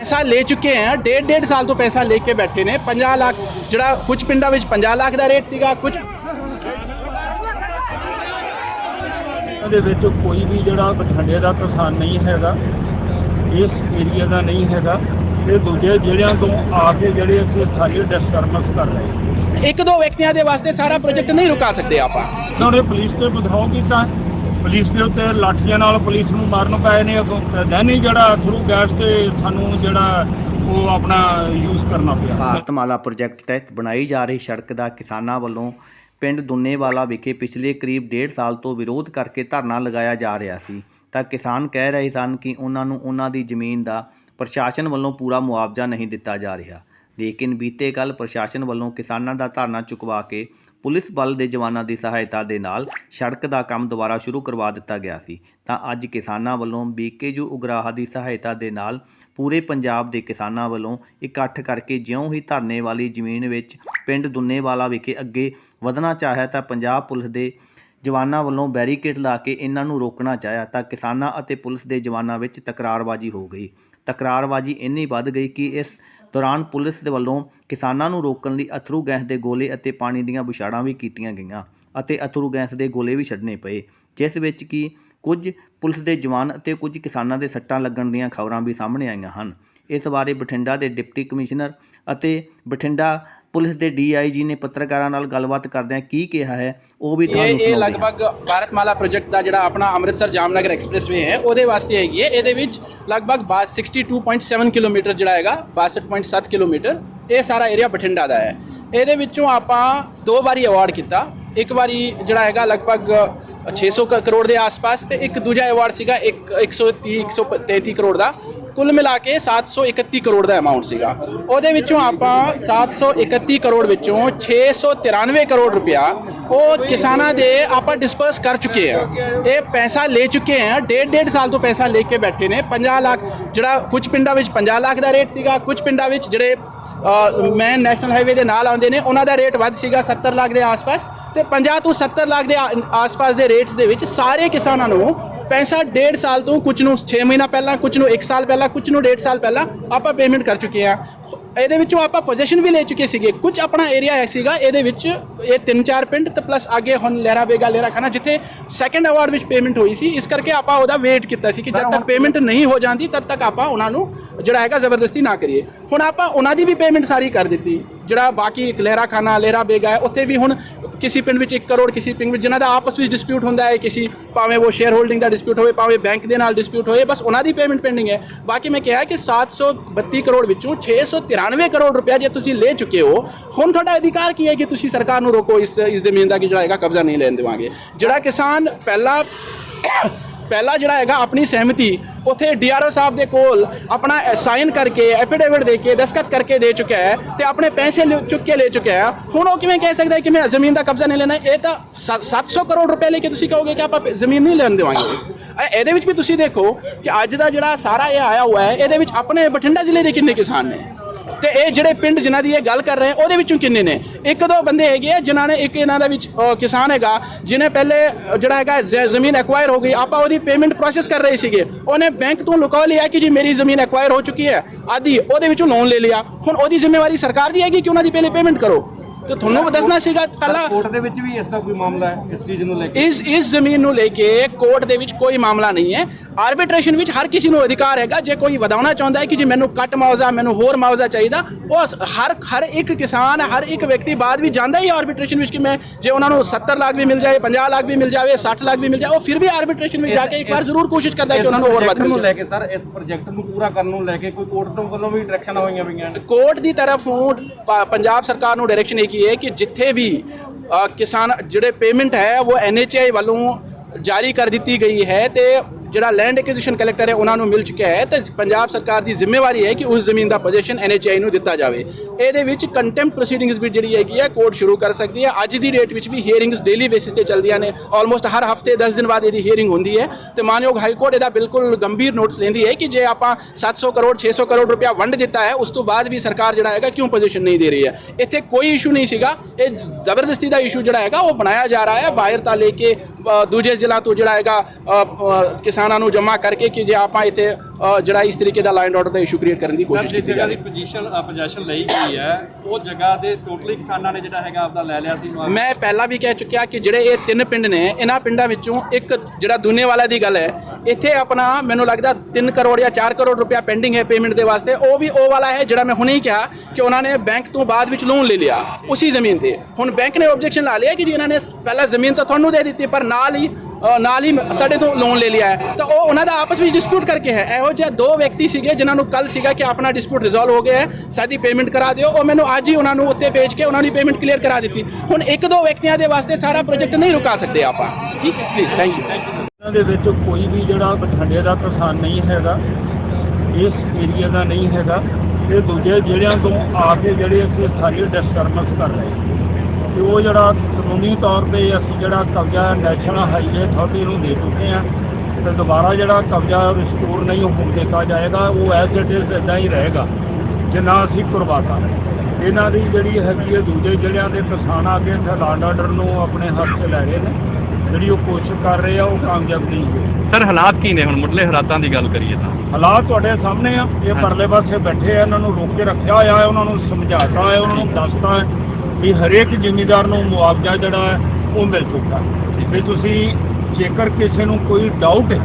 ਪੈਸਾ ਲੈ ਚੁੱਕੇ ਆ ਡੇਢ ਡੇਢ ਸਾਲ ਤੋਂ ਪੈਸਾ ਲੈ ਕੇ ਬੈਠੇ ਨੇ। 50 ਲੱਖ ਜਿਹੜਾ ਕੁਝ ਪਿੰਡਾਂ ਵਿੱਚ 50 ਲੱਖ ਦਾ ਰੇਟ ਸੀਗਾ ਕੁਝ ਇਹਦੇ ਵਿੱਚ ਕੋਈ ਵੀ ਜਿਹੜਾ ਬਠਿੰਡੇ ਦਾ ਕਿਸਾਨ ਨਹੀਂ ਹੈਗਾ ਇਸ ਏਰੀਆ ਦਾ ਨਹੀਂ ਹੈਗਾ ਇਹ ਦੂਜੇ ਜ਼ਿਲ੍ਹਿਆਂ ਤੋਂ ਆ ਕੇ ਜਿਹੜੇ ਇੱਥੇ ਸਾਡੀ ਡਿਸਟਰਬੈਂਸ ਕਰ ਰਹੇ। ਇੱਕ ਦੋ ਵਿਅਕਤੀਆਂ ਦੇ ਵਾਸਤੇ ਸਾਰਾ ਪ੍ਰੋਜੈਕਟ ਨਹੀਂ ਰੁਕਾ ਸਕਦੇ ਆਪਾਂ। ਉਹਨਾਂ ਨੇ ਪੁਲਿਸ ਤੇ ਬਧਾਓ ਕੀਤਾ। ਪੁਲਿਸ ਦੇ ਉੱਤੇ ਲਾਠੀਆਂ ਨਾਲ ਪੁਲਿਸ ਨੂੰ ਮਾਰਨ ਪਏ ਨੇ। ਦੈਨੀ ਜਿਹੜਾ ਥਰੂ ਗੈਸ ਤੇ ਸਾਨੂੰ ਜਿਹੜਾ ਉਹ ਆਪਣਾ ਯੂਜ਼ ਕਰਨਾ ਪਿਆ। ਭਾਰਤਮਾਲਾ ਪ੍ਰੋਜੈਕਟ ਤਹਿਤ ਬਣਾਈ ਜਾ ਰਹੀ ਸੜਕ ਦਾ ਕਿਸਾਨਾਂ ਵੱਲੋਂ ਪਿੰਡ ਦੁੰਨੇਵਾਲਾ ਵਿਖੇ ਪਿਛਲੇ ਕਰੀਬ ਡੇਢ ਸਾਲ ਤੋਂ ਵਿਰੋਧ ਕਰਕੇ ਧਰਨਾ ਲਗਾਇਆ ਜਾ ਰਿਹਾ ਸੀ। ਤਾਂ ਕਿਸਾਨ ਕਹਿ ਰਹੇ ਸਨ ਕਿ ਉਹਨਾਂ ਨੂੰ ਉਹਨਾਂ ਦੀ ਜ਼ਮੀਨ ਦਾ ਪ੍ਰਸ਼ਾਸਨ ਵੱਲੋਂ ਪੂਰਾ ਮੁਆਵਜ਼ਾ ਨਹੀਂ ਦਿੱਤਾ ਜਾ ਰਿਹਾ। ਲੇਕਿਨ ਬੀਤੇ ਕੱਲ ਪ੍ਰਸ਼ਾਸਨ ਵੱਲੋਂ ਕਿਸਾਨਾਂ ਦਾ ਧਰਨਾ ਚੁਕਵਾ ਕੇ ਪੁਲਿਸ ਬਲ ਦੇ ਜਵਾਨਾਂ ਦੀ ਸਹਾਇਤਾ ਦੇ ਨਾਲ ਸੜਕ ਦਾ ਕੰਮ ਦੁਬਾਰਾ ਸ਼ੁਰੂ ਕਰਵਾ ਦਿੱਤਾ ਗਿਆ ਸੀ, ਤਾਂ ਅੱਜ ਕਿਸਾਨਾਂ ਵੱਲੋਂ ਬੀਕੇਯੂ ਉਗਰਾਹਾ ਦੀ ਸਹਾਇਤਾ ਦੇ ਨਾਲ ਪੂਰੇ ਪੰਜਾਬ ਦੇ ਕਿਸਾਨਾਂ ਵੱਲੋਂ ਇਕੱਠ ਕਰਕੇ ਜਿਉਂ ਹੀ ਧਰਨੇ ਵਾਲੀ ਜ਼ਮੀਨ ਵਿੱਚ ਪਿੰਡ ਦੁੰਨੇਵਾਲਾ ਵਿਖੇ ਅੱਗੇ ਵਧਣਾ ਚਾਹਿਆ ਤਾਂ ਪੰਜਾਬ ਪੁਲਿਸ ਦੇ ਜਵਾਨਾਂ ਵੱਲੋਂ ਬੈਰੀਕੇਡ ਲਾ ਕੇ ਇਹਨਾਂ ਨੂੰ ਰੋਕਣਾ ਚਾਹਿਆ ਤਾਂ ਕਿਸਾਨਾਂ ਅਤੇ ਪੁਲਿਸ ਦੇ ਜਵਾਨਾਂ ਵਿੱਚ ਤਕਰਾਰਬਾਜ਼ੀ ਹੋ ਗਈ। ਤਕਰਾਰਬਾਜ਼ੀ ਇੰਨੀ ਵੱਧ ਗਈ ਕਿ ਇਸ ਦੌਰਾਨ ਪੁਲਿਸ ਦੇ ਵੱਲੋਂ ਕਿਸਾਨਾਂ ਨੂੰ ਰੋਕਣ ਲਈ ਅਥਰੂ ਗੈਸ ਦੇ ਗੋਲੇ ਅਤੇ ਪਾਣੀ ਦੀਆਂ ਬੁਛਾੜਾਂ ਵੀ ਕੀਤੀਆਂ ਗਈਆਂ ਅਤੇ ਅਥਰੂ ਗੈਸ ਦੇ ਗੋਲੇ ਵੀ ਛੱਡਣੇ ਪਏ, ਜਿਸ ਵਿੱਚ ਕਿ ਕੁਝ ਪੁਲਿਸ ਦੇ ਜਵਾਨ ਅਤੇ ਕੁਝ ਕਿਸਾਨਾਂ ਦੇ ਸੱਟਾਂ ਲੱਗਣ ਦੀਆਂ ਖਬਰਾਂ ਵੀ ਸਾਹਮਣੇ ਆਈਆਂ ਹਨ। ਇਸ ਬਾਰੇ ਬਠਿੰਡਾ ਦੇ ਡਿਪਟੀ ਕਮਿਸ਼ਨਰ ਅਤੇ ਬਠਿੰਡਾ ਪੁਲਿਸ ਦੇ ਡੀਆਈਜੀ ਨੇ ਪੱਤਰਕਾਰਾਂ ਨਾਲ ਗੱਲਬਾਤ ਕਰਦਿਆਂ ਕੀ ਕਿਹਾ ਹੈ ਉਹ ਵੀ ਇਹ ਤੁਹਾਨੂੰ ਇਹ ਸੁਣਾਉਂਦੇ ਹਾਂ। ਲਗਭਗ ਭਾਰਤਮਾਲਾ ਪ੍ਰੋਜੈਕਟ ਦਾ ਜਿਹੜਾ ਆਪਣਾ ਅੰਮ੍ਰਿਤਸਰ ਜਾਮਨਗਰ ਐਕਸਪ੍ਰੈਸਵੇ ਹੈ ਉਹਦੇ ਵਾਸਤੇ ਹੈਗੀ ਹੈ। ਇਹਦੇ ਵਿੱਚ ਲਗਭਗ ਬਾ- 62.7 ਕਿਲੋਮੀਟਰ ਜਿਹੜਾ ਹੈਗਾ 62.7 ਕਿਲੋਮੀਟਰ ਇਹ ਸਾਰਾ ਏਰੀਆ ਬਠਿੰਡਾ ਦਾ ਹੈ। ਇਹਦੇ ਵਿੱਚੋਂ ਆਪਾਂ ਦੋ ਵਾਰੀ ਅਵਾਰਡ ਕੀਤਾ। ਇੱਕ ਵਾਰੀ ਜਿਹੜਾ ਹੈਗਾ ਲਗਭਗ 600 ਕ- ਕਰੋੜ ਦੇ ਆਸ-ਪਾਸ ਤੇ ਇੱਕ ਦੂਜਾ ਅਵਾਰਡ ਸੀਗਾ ਇੱਕ 130 133 ਕਰੋੜ ਦਾ। ਕੁੱਲ ਮਿਲਾ ਕੇ 731 ਕਰੋੜ ਦਾ ਅਮਾਉਂਟ ਸੀਗਾ। ਉਹਦੇ ਵਿੱਚੋਂ ਆਪਾਂ 731 ਕਰੋੜ ਵਿੱਚੋਂ 693 ਕਰੋੜ ਰੁਪਇਆ ਉਹ ਕਿਸਾਨਾਂ ਦੇ ਆਪਾਂ ਡਿਸਪਰਸ ਕਰ ਚੁੱਕੇ ਆ। ਇਹ ਪੈਸਾ ਲੈ ਚੁੱਕੇ ਆ, ਡੇਢ ਡੇਢ ਸਾਲ ਤੋਂ ਪੈਸਾ ਲੈ ਕੇ ਬੈਠੇ ਨੇ। 50 ਲੱਖ ਜਿਹੜਾ ਕੁਝ ਪਿੰਡਾਂ ਵਿੱਚ 50 ਲੱਖ ਦਾ ਰੇਟ ਸੀਗਾ, ਕੁਝ ਪਿੰਡਾਂ ਵਿੱਚ ਜਿਹੜੇ ਮੈਨ ਨੈਸ਼ਨਲ ਹਾਈਵੇ ਦੇ ਨਾਲ ਆਉਂਦੇ ਨੇ, ਉਹਨਾਂ ਦਾ ਰੇਟ ਵੱਧ ਸੀਗਾ 70 ਲੱਖ ਦੇ ਆਸ-ਪਾਸ ਤੇ 50 ਤੋਂ 70 ਲੱਖ ਦੇ ਆਸ-ਪਾਸ ਦੇ ਰੇਟਸ ਦੇ ਵਿੱਚ ਸਾਰੇ ਕਿਸਾਨਾਂ ਨੂੰ ਪੈਸਾ ਡੇਢ ਸਾਲ ਤੋਂ ਕੁਝ ਨੂੰ 6 ਮਹੀਨਾ ਪਹਿਲਾਂ ਕੁਝ ਨੂੰ 1 ਸਾਲ ਪਹਿਲਾਂ ਕੁਝ ਨੂੰ ਡੇਢ ਸਾਲ ਪਹਿਲਾਂ ਆਪਾਂ ਪੇਮੈਂਟ ਕਰ ਚੁੱਕੇ ਆ ਇਹਦੇ ਵਿੱਚੋਂ ਆਪਾਂ ਪੋਜੀਸ਼ਨ ਵੀ ਲੈ ਚੁੱਕੇ ਸੀਗੇ। ਕੁਝ ਆਪਣਾ ਏਰੀਆ ਹੈ ਸੀਗਾ ਇਹਦੇ ਵਿੱਚ ਇਹ ਤਿੰਨ ਚਾਰ ਪਿੰਡ ਤੇ ਪਲੱਸ ਅੱਗੇ ਹੁਣ ਲਹਿਰਾ ਬੇਗਾ ਲਹਿਰਾ ਖਾਨਾ ਜਿੱਥੇ ਸੈਕੰਡ ਅਵਾਰਡ ਵਿੱਚ ਪੇਮੈਂਟ ਹੋਈ ਸੀ। ਇਸ ਕਰਕੇ ਆਪਾਂ ਉਹਦਾ ਵੇਟ ਕੀਤਾ ਸੀ ਕਿ ਜਦ ਤੱਕ ਪੇਮੈਂਟ ਨਹੀਂ ਹੋ ਜਾਂਦੀ ਤਦ ਤੱਕ ਆਪਾਂ ਉਹਨਾਂ ਨੂੰ ਜਿਹੜਾ ਹੈਗਾ ਜ਼ਬਰਦਸਤੀ ਨਾ ਕਰੀਏ। ਹੁਣ ਆਪਾਂ ਉਹਨਾਂ ਦੀ ਵੀ ਪੇਮੈਂਟ ਸਾਰੀ ਕਰ ਦਿੱਤੀ। ਜਿਹੜਾ ਬਾਕੀ ਲਹਿਰਾ ਖਾਨਾ ਲਹਿਰਾ ਬੇਗਾ ਹੈ, ਉੱਥੇ ਵੀ ਹੁਣ ਕਿਸੇ ਪਿੰਡ ਵਿੱਚ 1 ਕਰੋੜ ਕਿਸੇ ਪਿੰਡ ਵਿੱਚ ਜਿਨ੍ਹਾਂ ਦਾ ਆਪਸ ਵਿੱਚ ਡਿਸਪਿਊਟ ਹੁੰਦਾ ਹੈ, ਕਿਸੇ ਭਾਵੇਂ ਉਹ ਸ਼ੇਅਰ ਹੋਲਡਿੰਗ ਦਾ ਡਿਸਪਿਊਟ ਹੋਵੇ, ਭਾਵੇਂ ਬੈਂਕ ਦੇ ਨਾਲ ਡਿਸਪਿਊਟ ਹੋਵੇ, ਬਸ ਉਹਨਾਂ ਦੀ ਪੇਮੈਂਟ ਪੈਂਡਿੰਗ ਹੈ। ਬਾਕੀ ਮੈਂ ਕਿਹਾ ਕਿ 732 ਕਰੋੜ ਵਿੱਚੋਂ 693 ਕਰੋੜ ਰੁਪਇਆ ਜੇ ਤੁਸੀਂ ਲੈ ਚੁੱਕੇ ਹੋ, ਹੁਣ ਤੁਹਾਡਾ ਅਧਿਕਾਰ ਕੀ ਹੈ ਕਿ ਤੁਸੀਂ ਸਰਕਾਰ ਨੂੰ ਰੋਕੋ, ਇਸ ਇਸ ਜ਼ਮੀਨ ਦਾ ਕਿ ਜਿਹੜਾ ਹੈਗਾ ਕਬਜ਼ਾ ਨਹੀਂ ਲੈਣ ਦੇਵਾਂਗੇ? ਜਿਹੜਾ ਕਿਸਾਨ ਪਹਿਲਾਂ ਪਹਿਲਾ ਜਿਹੜਾ ਹੈਗਾ ਆਪਣੀ ਸਹਿਮਤੀ, ਉਥੇ ਡੀਆਰਓ ਸਾਹਿਬ ਦੇ ਕੋਲ ਆਪਣਾ ਸਾਈਨ ਕਰਕੇ ਐਫੀਡੇਵਿਟ ਦੇ ਕੇ ਦਸਖਤ ਕਰਕੇ ਦੇ ਚੁੱਕਿਆ ਹੈ ਤੇ ਆਪਣੇ ਪੈਸੇ ਲਿ- ਚੁੱਕ ਕੇ ਲੈ ਚੁੱਕਿਆ ਹੈ। ਹੁਣ ਉਹ ਕਿਵੇਂ ਕਹਿ ਸਕਦਾ ਹੈ ਕਿ ਮੈਂ ਜ਼ਮੀਨ ਦਾ ਕਬਜ਼ਾ ਨਹੀਂ ਲੈਣਾ? ਇਹ ਤਾਂ ਸੱਤ- 700 ਕਰੋੜ ਰੁਪਏ ਲੈ ਕੇ ਤੁਸੀਂ ਕਹੋਗੇ ਕਿ ਆਪਾਂ ਜ਼ਮੀਨ ਨਹੀਂ ਲੈਣ ਦੇਵਾਂਗੇ। ਇਹਦੇ ਵਿੱਚ ਵੀ ਤੁਸੀਂ ਦੇਖੋ ਕਿ ਅੱਜ ਦਾ ਜਿਹੜਾ ਸਾਰਾ ਇਹ ਆਇਆ ਹੋਇਆ ਹੈ, ਇਹਦੇ ਵਿੱਚ ਆਪਣੇ ਬਠਿੰਡਾ ਜ਼ਿਲ੍ਹੇ ਦੇ ਕਿੰਨੇ ਕਿਸਾਨ ਨੇ? ਤੇ ਇਹ ਜਿਹੜੇ ਪਿੰਡ ਜਿਨ੍ਹਾਂ ਦੀ ਇਹ ਗੱਲ ਕਰ ਰਹੇ ਉਹਦੇ ਵਿੱਚੋਂ ਕਿੰਨੇ ਨੇ? ਇੱਕ ਦੋ ਬੰਦੇ ਹੈਗੇ ਆ ਜਿਨ੍ਹਾਂ ਨੇ ਇੱਕ ਇਹਨਾਂ ਦਾ ਵਿੱਚ ਕਿਸਾਨ ਹੈਗਾ, ਜਿਹਨੇ ਪਹਿਲੇ ਜਿਹੜਾ ਹੈਗਾ ਜ਼- ਜ਼ਮੀਨ ਐਕਵਾਇਰ ਹੋ ਗਈ। ਆਪਾਂ ਉਹਦੀ ਪੇਮੈਂਟ ਪ੍ਰੋਸੈਸ ਕਰ ਰਹੇ ਸੀਗੇ। ਉਹਨੇ ਬੈਂਕ ਤੋਂ ਲੁਕਾ ਲਿਆ ਕਿ ਜੀ ਮੇਰੀ ਜ਼ਮੀਨ ਐਕਵਾਇਰ ਹੋ ਚੁੱਕੀ ਹੈ। ਆਦੀ, ਉਹਦੇ ਵਿੱਚੋਂ ਲੋਨ ਲੈ ਲਿਆ। ਹੁਣ ਉਹਦੀ ਜ਼ਿੰਮੇਵਾਰੀ ਸਰਕਾਰ ਦੀ ਹੈਗੀ ਕਿ ਉਹਨਾਂ ਦੀ ਪਹਿਲੇ ਪੇਮੈਂਟ ਕਰੋ? ਤੇ ਤੁਹਾਨੂੰ ਦੱਸਣਾ ਸੀਗਾ ਪਹਿਲਾਂ ਕੋਰਟ ਦੇ ਵਿੱਚ ਵੀ ਇਸ ਦਾ ਕੋਈ ਮਾਮਲਾ ਹੈ ਇਸ ਚੀਜ਼ ਨੂੰ ਲੈ ਕੇ? ਇਸ ਇਸ ਜ਼ਮੀਨ ਨੂੰ ਲੈ ਕੇ ਕੋਰਟ ਦੇ ਵਿੱਚ ਕੋਈ ਮਾਮਲਾ ਨਹੀਂ ਹੈ। ਆਰਬਿਟ੍ਰੇਸ਼ਨ ਵਿੱਚ ਹਰ ਕਿਸੇ ਨੂੰ ਅਧਿਕਾਰ ਹੈਗਾ। ਜੇ ਕੋਈ ਵਧਾਉਣਾ ਚਾਹੁੰਦਾ ਹੈ ਕਿ ਜੀ ਮੈਨੂੰ ਕੱਟ ਮੁਆਵਜ਼ਾ ਮੈਨੂੰ ਹੋਰ ਮੁਆਵਜ਼ਾ ਚਾਹੀਦਾ ਉਹ ਹਰ ਹਰ ਇੱਕ ਕਿਸਾਨ ਹਰ ਇੱਕ ਵਿਅਕਤੀ ਬਾਅਦ ਵੀ ਜਾਂਦਾ ਹੀ ਆਰਬਿਟ੍ਰੇਸ਼ਨ ਵਿੱਚ ਕਿ ਮੈਂ ਜੇ ਉਹਨਾਂ ਨੂੰ 70 ਲੱਖ ਵੀ ਮਿਲ ਜਾਏ 50 ਲੱਖ ਵੀ ਮਿਲ ਜਾਵੇ 60 ਲੱਖ ਵੀ ਮਿਲ ਜਾਏ ਉਹ ਫਿਰ ਵੀ ਆਰਬਿਟ੍ਰੇਸ਼ਨ ਵਿੱਚ ਜਾ ਕੇ ਇੱਕ ਵਾਰ ਜ਼ਰੂਰ ਕੋਸ਼ਿਸ਼ ਕਰਦਾ ਹੈ ਕਿ ਉਹਨਾਂ ਨੂੰ ਹੋਰ ਵੱਧ ਮਿਲ ਨੂੰ ਲੈ ਕੇ ਸਰ ਇਸ ਪ੍ਰੋਜੈਕਟ ਨੂੰ ਪੂਰਾ ਕਰਨ ਨੂੰ ਲੈ ਕੇ ਕੋਈ ਕੋਰਟ ਤੋਂ ਵੱਲੋਂ ਵੀ ਡਾਇਰੈਕਸ਼ਨ ਹੋਈਆਂ ਪਈਆਂ ਨੇ? ਕੋਰਟ ਦੀ ਤਰਫੋਂ ਪੰਜਾਬ ਸਰਕਾਰ ਨੂੰ ਡਾਇਰੈਕਸ਼ਨ ਇਹ ਕੀ ਹੈ ਕਿ ਜਿੱਥੇ ਵੀ ਕਿਸਾਨ ਜਿਹੜੇ ਪੇਮੈਂਟ ਹੈ, ਉਹ ਐਨਐਚਆਈ ਵੱਲੋਂ ਜਾਰੀ ਕਰ ਦਿੱਤੀ ਗਈ ਹੈ ਤੇ ਜਿਹੜਾ ਲੈਂਡ ਐਕੁਜੀਸ਼ਨ ਕਲੈਕਟਰ ਹੈ, ਉਹਨਾਂ ਨੂੰ ਮਿਲ ਚੁੱਕਿਆ ਹੈ। ਤੇ ਪੰਜਾਬ ਸਰਕਾਰ ਦੀ ਜ਼ਿੰਮੇਵਾਰੀ ਹੈ ਕਿ ਉਸ ਜ਼ਮੀਨ ਦਾ ਪੋਜੀਸ਼ਨ ਐਨਐਚਆਈ ਨੂੰ ਦਿੱਤਾ ਜਾਵੇ। ਇਹਦੇ ਵਿੱਚ ਕੰਟੈਂਪਟ ਪ੍ਰੋਸੀਡਿੰਗਸ ਵੀ ਜਿਹੜੀ ਹੈਗੀ ਹੈ ਕੋਰਟ ਸ਼ੁਰੂ ਕਰ ਸਕਦੀ ਹੈ। ਅੱਜ ਦੀ ਡੇਟ ਵਿੱਚ ਵੀ ਹੀਅਰਿੰਗਸ ਡੇਲੀ ਬੇਸਿਸ ਤੇ ਚੱਲਦੀਆਂ ਨੇ। ਆਲਮੋਸਟ ਹਰ ਹਫ਼ਤੇ 10 ਦਿਨ ਬਾਅਦ ਇਹਦੀ ਹੀਅਰਿੰਗ ਹੁੰਦੀ ਹੈ। ਤੇ ਮਾਨਯੋਗ ਹਾਈ ਕੋਰਟ ਇਹਦਾ ਬਿਲਕੁਲ ਗੰਭੀਰ ਨੋਟਿਸ ਲੈਂਦੀ ਹੈ ਕਿ ਜੇ ਆਪਾਂ 700 ਕਰੋੜ 600 ਕਰੋੜ ਰੁਪਇਆ ਵੰਡ ਦਿੱਤਾ ਹੈ, ਉਸ ਤੋਂ ਬਾਅਦ ਵੀ ਸਰਕਾਰ ਜਿਹੜਾ ਹੈਗਾ ਕਿਉਂ ਪੋਜੀਸ਼ਨ ਨਹੀਂ ਦੇ ਰਹੀ ਹੈ? ਇੱਥੇ ਕੋਈ ਇਸ਼ੂ ਨਹੀਂ ਸੀਗਾ। ਇਹ ਜ਼ਬਰਦਸਤੀ ਦਾ ਇਸ਼ੂ ਜਿਹੜਾ ਹੈਗਾ, ਉਹ ਬਣਾਇਆ ਜਾ ਰਿਹਾ ਹੈ। ਬਾਹਰ ਤਾਂ ਲੈ ਕੇ ਦੂਜੇ ਜ਼ਿਲ੍ਹਾ ਤੋਂ ਜਿਹੜਾ ਹੈਗਾ ਕਿਸਾਨਾਂ ਨੂੰ ਜਮ੍ਹਾਂ ਕਰਕੇ ਕਿ ਜੇ ਆਪਾਂ ਇੱਥੇ ਜਿਹੜਾ ਇਸ ਤਰੀਕੇ ਦਾ ਲਾਈਨ ਆਰਡਰ ਦਾ ਇਸ਼ੂ ਕ੍ਰੀਏਟ ਕਰਨ ਦੀ ਕੋਸ਼ਿਸ਼ ਕੀਤੀ ਜਾ ਰਹੀ ਹੈ। ਪੋਜੀਸ਼ਨ ਪੋਜੀਸ਼ਨ ਲਈ ਗਈ ਹੈ ਉਹ ਜਗ੍ਹਾ ਦੇ ਟੋਟਲੀ ਕਿਸਾਨਾਂ ਨੇ ਜਿਹੜਾ ਹੈਗਾ ਆਪਦਾ ਲੈ ਲਿਆ ਸੀ। ਮੈਂ ਪਹਿਲਾਂ ਵੀ ਕਹਿ ਚੁੱਕਿਆ ਕਿ ਜਿਹੜੇ ਇਹ ਤਿੰਨ ਪਿੰਡ ਨੇ ਇਹਨਾਂ ਪਿੰਡਾਂ ਵਿੱਚੋਂ ਇੱਕ ਜਿਹੜਾ ਦੁਨੇ ਵਾਲਾ ਦੀ ਗੱਲ ਹੈ ਇੱਥੇ ਆਪਣਾ ਮੈਨੂੰ ਲੱਗਦਾ 3 ਕਰੋੜ ਜਾਂ 4 ਕਰੋੜ ਰੁਪਇਆ ਪੈਂਡਿੰਗ ਹੈ ਪੇਮੈਂਟ ਦੇ ਵਾਸਤੇ। ਉਹ ਵੀ ਉਹ ਵਾਲਾ ਹੈ ਜਿਹੜਾ ਮੈਂ ਹੁਣੇ ਹੀ ਕਿਹਾ ਕਿ ਉਹਨਾਂ ਨੇ ਬੈਂਕ ਤੋਂ ਬਾਅਦ ਵਿੱਚ ਲੋਨ ਲੈ ਲਿਆ ਉਸੇ ਜ਼ਮੀਨ ਤੇ। ਹੁਣ ਬੈਂਕ ਨੇ ਆਬਜੈਕਸ਼ਨ ਲਾ ਲਿਆ ਕਿ ਜੀ ਇਹਨਾਂ ਨੇ ਪਹਿਲਾਂ ਜ਼ਮੀਨ ਤਾਂ ਤੁਹਾਨੂੰ ਦੇ ਦਿੱਤੀ ਪਰ ਨਾਲ ਹੀ ਨਾਲ ਹੀ ਸਾਡੇ ਤੋਂ ਲੋਨ ਲੈ ਲਿਆ ਹੈ। ਤਾਂ ਉਹ ਉਹਨਾਂ ਦਾ ਆਪਸ ਵਿੱਚ ਡਿਸਪਿਊਟ ਕਰਕੇ ਹੈ। ਇਹੋ ਜਿਹੇ ਦੋ ਵਿਅਕਤੀ ਸੀਗੇ ਜਿਨ੍ਹਾਂ ਨੂੰ ਕੱਲ ਸੀਗਾ ਕਿ ਆਪਣਾ ਡਿਸਪਿਊਟ ਰਿਜ਼ੋਲਵ ਹੋ ਗਿਆ ਹੈ। ਸਾਡੀ ਪੇਮੈਂਟ ਕਰਾ ਦਿਓ। ਉਹ ਮੈਨੂੰ ਅੱਜ ਹੀ ਉਹਨਾਂ ਨੂੰ ਉੱਤੇ ਭੇਜ ਕੇ ਉਹਨਾਂ ਦੀ ਪੇਮੈਂਟ ਕਲੀਅਰ ਕਰਾ ਦਿੱਤੀ। ਹੁਣ ਇੱਕ ਦੋ ਵਿਅਕਤੀਆਂ ਦੇ ਵਾਸਤੇ ਸਾਰਾ ਪ੍ਰੋਜੈਕਟ ਨਹੀਂ ਰੁਕਾ ਸਕਦੇ ਆਪਾਂ। ਠੀਕ? ਪਲੀਜ਼ ਥੈਂਕ ਯੂ ਇਹਨਾਂ ਦੇ ਵਿੱਚ ਕੋਈ ਵੀ ਜਿਹੜਾ ਬਠਿੰਡੇ ਦਾ ਕਿਸਾਨ ਨਹੀਂ ਹੈਗਾ, ਇਸ ਏਰੀਆ ਦਾ ਨਹੀਂ ਹੈਗਾ। ਇਹ ਦੂਜੇ ਜ਼ਿਲ੍ਹਿਆਂ ਤੋਂ ਆ ਕੇ ਜਿਹੜੇ ਇੱਥੇ ਸਾਰੀ ਡਿਸਟਰਬੈਂਸ ਕਰ ਰਹੇ ਤੇ ਉਹ ਜਿਹੜਾ ਕਾਨੂੰਨੀ ਤੌਰ ਤੇ ਅਸੀਂ ਜਿਹੜਾ ਕਬਜ਼ਾ ਨੈਸ਼ਨਲ ਹਾਈਵੇ ਅਥਾਰਟੀ ਨੂੰ ਦੇ ਚੁੱਕੇ ਆ ਤੇ ਦੁਬਾਰਾ ਜਿਹੜਾ ਕਬਜ਼ਾ ਰਿਸਟੋਰ ਨਹੀਂ ਹੋਣ ਦਿੱਤਾ ਜਾਏਗਾ ਉਹ ਐਜ਼ ਇਟ ਇਜ਼ ਇਦਾਂ ਹੀ ਰਹੇਗਾ ਜਿੰਨਾ ਅਸੀਂ ਕਰਵਾਤਾ। ਇਹਨਾਂ ਦੀ ਜਿਹੜੀ ਹੈਗੀ ਹੈ ਦੂਜੇ ਜ਼ਿਲ੍ਹਿਆਂ ਦੇ ਕਿਸਾਨ ਆ ਕੇ ਇੱਥੇ ਲਾਂਡ ਆਰਡਰ ਨੂੰ ਆਪਣੇ ਹੱਥ 'ਚ ਲੈ ਰਹੇ ਨੇ ਜਿਹੜੀ ਉਹ ਕੋਸ਼ਿਸ਼ ਕਰ ਰਹੇ ਆ ਉਹ ਕਾਮਯਾਬ ਨਹੀਂ ਹੋਈ। ਸਰ ਹਾਲਾਤ ਕੀ ਨੇ ਹੁਣ? ਮੁੱਢਲੇ ਹਾਲਾਤਾਂ ਦੀ ਗੱਲ ਕਰੀਏ ਤਾਂ। ਹਾਲਾਤ ਤੁਹਾਡੇ ਸਾਹਮਣੇ ਆ ਇਹ ਪਰਲੇ ਪਾਸੇ ਬੈਠੇ ਆ ਇਹਨਾਂ ਨੂੰ ਰੋਕ ਕੇ ਰੱਖਿਆ ਹੋਇਆ ਹੈ ਉਹਨਾਂ ਨੂੰ ਸਮਝਾਤਾ ਹੈ ਉਹਨਾਂ ਨੂੰ ਦੱਸਤਾ ਹੈ। ਵੀ ਹਰੇਕ ਜ਼ਿਮੀਂਦਾਰ ਨੂੰ ਮੁਆਵਜ਼ਾ ਜਿਹੜਾ ਹੈ ਉਹ ਮਿਲ ਚੁੱਕਾ। ਵੀ ਤੁਸੀਂ ਜੇਕਰ ਕਿਸੇ ਨੂੰ ਕੋਈ ਡਾਊਟ ਹੈ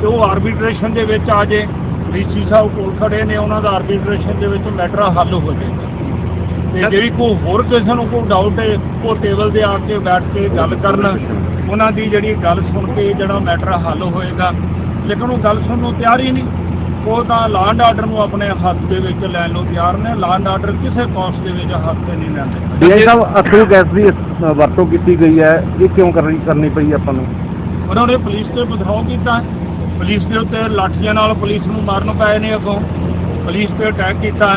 ਤੇ ਉਹ ਆਰਬਿਟ੍ਰੇਸ਼ਨ ਦੇ ਵਿੱਚ ਆ ਜੇ ਡੀਸੀ ਸਾਹਿਬ ਕੋਲ ਖੜੇ ਨੇ ਉਹਨਾਂ ਦਾ ਆਰਬਿਟ੍ਰੇਸ਼ਨ ਦੇ ਵਿੱਚ ਮੈਟਰ ਹੱਲ ਹੋ ਜਾਏਗਾ ਤੇ ਜਿਹੜੀ ਕੋਈ ਹੋਰ ਕਿਸੇ ਨੂੰ ਕੋਈ ਡਾਊਟ ਹੈ ਉਹ ਟੇਬਲ ਤੇ ਆ ਕੇ ਬੈਠ ਕੇ ਗੱਲ ਕਰਨ। ਉਹਨਾਂ ਦੀ ਜਿਹੜੀ ਗੱਲ ਸੁਣ ਕੇ ਜਿਹੜਾ ਮੈਟਰ ਹੱਲ ਹੋਏਗਾ। ਲੇਕਿਨ ਉਹ ਗੱਲ ਸੁਣਨ ਨੂੰ ਤਿਆਰ ਹੀ ਨਹੀਂ। ਉਹ ਤਾਂ ਲਾਂਡ ਆਰਡਰ ਨੂੰ ਆਪਣੇ ਹੱਥ ਦੇ ਵਿੱਚ ਲੈਣ ਨੂੰ ਤਿਆਰ ਨੇ। ਲਾਂਡ ਆਰਡਰ ਕਿਸੇ ਕਾਸਟ ਦੇ ਵਿੱਚ ਹੱਥ ਤੇ ਨਹੀਂ ਲੈਂਦੇ। ਡੀਆਈ ਸਾਹਿਬ ਅਥਰੂ ਗੈਸ ਦੀ ਵਰਤੋਂ ਕੀਤੀ ਗਈ ਹੈ। ਇਹ ਕਿਉਂ ਕਰਨੀ ਕਰਨੀ ਪਈ ਆਪਾਂ ਨੂੰ? ਉਹਨਾਂ ਨੇ ਪੁਲਿਸ ਤੇ ਪਥਰਾਓ ਕੀਤਾ। ਪੁਲਿਸ ਦੇ ਉੱਤੇ ਲਾਠੀਆਂ ਨਾਲ ਪੁਲਿਸ ਨੂੰ ਮਾਰਨ ਪਏ ਨੇ ਅੱਗੋਂ। ਪੁਲਿਸ ਤੇ ਅਟੈਕ ਕੀਤਾ।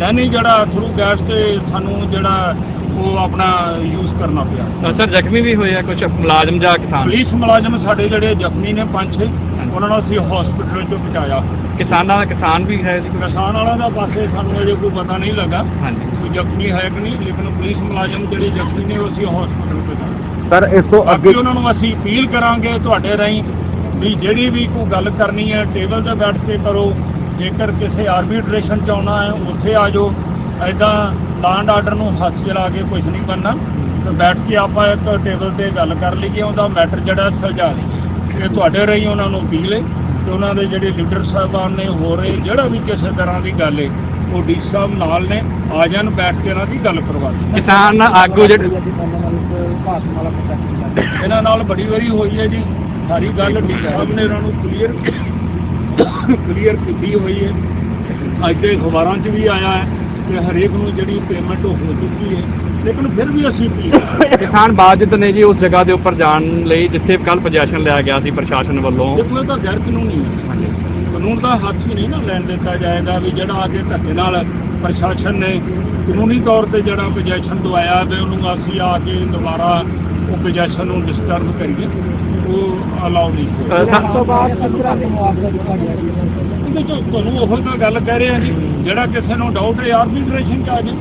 ਦੈਨ ਹੀ ਜਿਹੜਾ ਥਰੂ ਗੈਸ ਤੇ ਸਾਨੂੰ ਜਿਹੜਾ ਉਹ ਆਪਣਾ ਯੂਜ਼ ਕਰਨਾ ਪਿਆ। ਸਰ ਜ਼ਖਮੀ ਵੀ ਹੋਏ ਆ ਕੁਝ ਮੁਲਾਜ਼ਮ ਜਾਂ ਕਿਸਾਨ? ਪੁਲਿਸ ਮੁਲਾਜ਼ਮ ਸਾਡੇ ਜਿਹੜੇ ਜ਼ਖਮੀ ਨੇ ਪੰਜ ਛੇ ਉਹਨਾਂ ਨੂੰ ਅਸੀਂ ਹਸਪੀਟਲ ਚ ਪਹੁੰਚਾਇਆ ਕਿਸਾਨਾਂ ਦਾ ਕਿਸਾਨ ਵੀ ਹੈ ਜੀ? ਕਿਸਾਨ ਵਾਲਾ ਦਾ ਪਾਸੇ ਸਾਨੂੰ ਅਜੇ ਕੋਈ ਪਤਾ ਨਹੀਂ ਲੱਗਾ। ਹਾਂਜੀ। ਕੋਈ ਜ਼ਖਮੀ ਹੈ ਕਿ ਨਹੀਂ ਲੇਕਿਨ ਪੁਲਿਸ ਮੁਲਾਜ਼ਮ ਜਿਹੜੇ ਜ਼ਖਮੀ ਨੇ ਉਹ ਅਸੀਂ ਹਸਪੀਟਲ ਪਹੁੰਚਾਇਆ ਸਰ ਇਸ ਤੋਂ ਅੱਗੇ ਉਹਨਾਂ ਨੂੰ ਅਸੀਂ ਅਪੀਲ ਕਰਾਂਗੇ ਤੁਹਾਡੇ ਰਾਹੀਂ ਵੀ ਜਿਹੜੀ ਵੀ ਕੋਈ ਗੱਲ ਕਰਨੀ ਹੈ ਟੇਬਲ ਤੇ ਬੈਠ ਕੇ ਕਰੋ। ਜੇਕਰ ਕਿਸੇ ਆਰਬਿਟ੍ਰੇਸ਼ਨ ਚ ਆਉਣਾ ਹੈ ਉੱਥੇ ਆ ਜਾਓ। ਐਦਾਂ ਲਾਂਡ ਆਰਡਰ ਨੂੰ ਹੱਥ ਚਲਾ ਕੇ ਕੁਝ ਨਹੀਂ ਕਰਨਾ ਤੇ ਬੈਠ ਕੇ ਆਪਾਂ ਇੱਕ ਟੇਬਲ ਤੇ ਗੱਲ ਕਰ ਲਈਏ ਉਹਦਾ ਮੈਟਰ ਜਿਹੜਾ ਸੁਲਝਾ ਲਈਏ। ਇਹ ਤੁਹਾਡੇ ਰਾਹੀਂ ਉਹਨਾਂ ਨੂੰ ਅਪੀਲ ਹੈ। ਤੇ ਉਹਨਾਂ ਦੇ ਜਿਹੜੇ ਲੀਡਰ ਸਾਹਿਬਾਨ ਨੇ ਹੋ ਰਹੇ ਜਿਹੜਾ ਵੀ ਕਿਸੇ ਤਰ੍ਹਾਂ ਦੀ ਗੱਲ ਹੈ ਉਹ ਡੀ ਸਾਹਿਬ ਨਾਲ ਨੇ ਆ ਜਾਣ ਬੈਠ ਕੇ ਇਹਨਾਂ ਦੀ ਗੱਲ ਕਰਵਾ ਕਿਸਾਨ ਆਗੂ ਜਿਹੜੇ ਇਹਨਾਂ ਨਾਲ ਬੜੀ ਵਾਰੀ ਹੋਈ ਹੈ ਜੀ ਸਾਰੀ ਗੱਲ ਡੀ ਸਾਹਿਬ ਨੇ ਇਹਨਾਂ ਨੂੰ ਕਲੀਅਰ ਕਲੀਅਰ ਕੀਤੀ ਹੋਈ ਹੈ। ਅੱਜ ਦੇ ਅਖਬਾਰਾਂ 'ਚ ਵੀ ਆਇਆ ਹੈ। ਕਿ ਹਰੇਕ ਨੂੰ ਜਿਹੜੀ ਪੇਮੈਂਟ ਹੋ ਚੁੱਕੀ ਹੈ ਲੇਕਿਨ ਫਿਰ ਵੀ ਅਸੀਂ ਕਿਸਾਨ ਬਾਜਤ ਨੇ ਜੀ ਉਸ ਜਗ੍ਹਾ ਦੇ ਉੱਪਰ ਜਾਣ ਲਈ ਜਿੱਥੇ ਕੱਲ ਪੋਜੀਸ਼ਨ ਲਿਆ ਗਿਆ ਸੀ ਪ੍ਰਸ਼ਾਸਨ ਵੱਲੋਂ। ਦੇਖੋ ਇਹ ਤਾਂ ਗੈਰ ਕਾਨੂੰਨੀ ਹੈ ਕਾਨੂੰਨ ਦਾ ਹੱਥ ਹੀ ਨਹੀਂ ਨਾ ਲੈਣ ਦਿੱਤਾ ਜਾਏਗਾ ਵੀ ਜਿਹੜਾ ਆ ਕੇ ਧੱਕੇ ਨਾਲ ਪ੍ਰਸ਼ਾਸਨ ਨੇ ਕਾਨੂੰਨੀ ਤੌਰ ਤੇ ਜਿਹੜਾ ਪੋਜੀਸ਼ਨ ਦਵਾਇਆ ਤੇ ਉਹਨੂੰ ਅਸੀਂ ਆ ਕੇ ਦੁਬਾਰਾ ਉਹ ਪੋਜੀਸ਼ਨ ਨੂੰ ਡਿਸਟਰਬ ਕਰੀਏ ਉਹ ਅਲਾਉ ਨਹੀਂ ਹੋਏਗਾ। ਅ, ਸਰ- ਉਹਦੇ ਚ ਤੁਹਾਨੂੰ ਉਹ ਤਾਂ ਗੱਲ ਕਹਿ ਰਹੇ ਆ ਜੀ ਜਿਹੜਾ ਕਿਸੇ ਨੂੰ ਡਾਊਟ ਹੈ ਆਰਬਿਟ੍ਰੇਸ਼ਨ ਚ ਆ ਜੇ।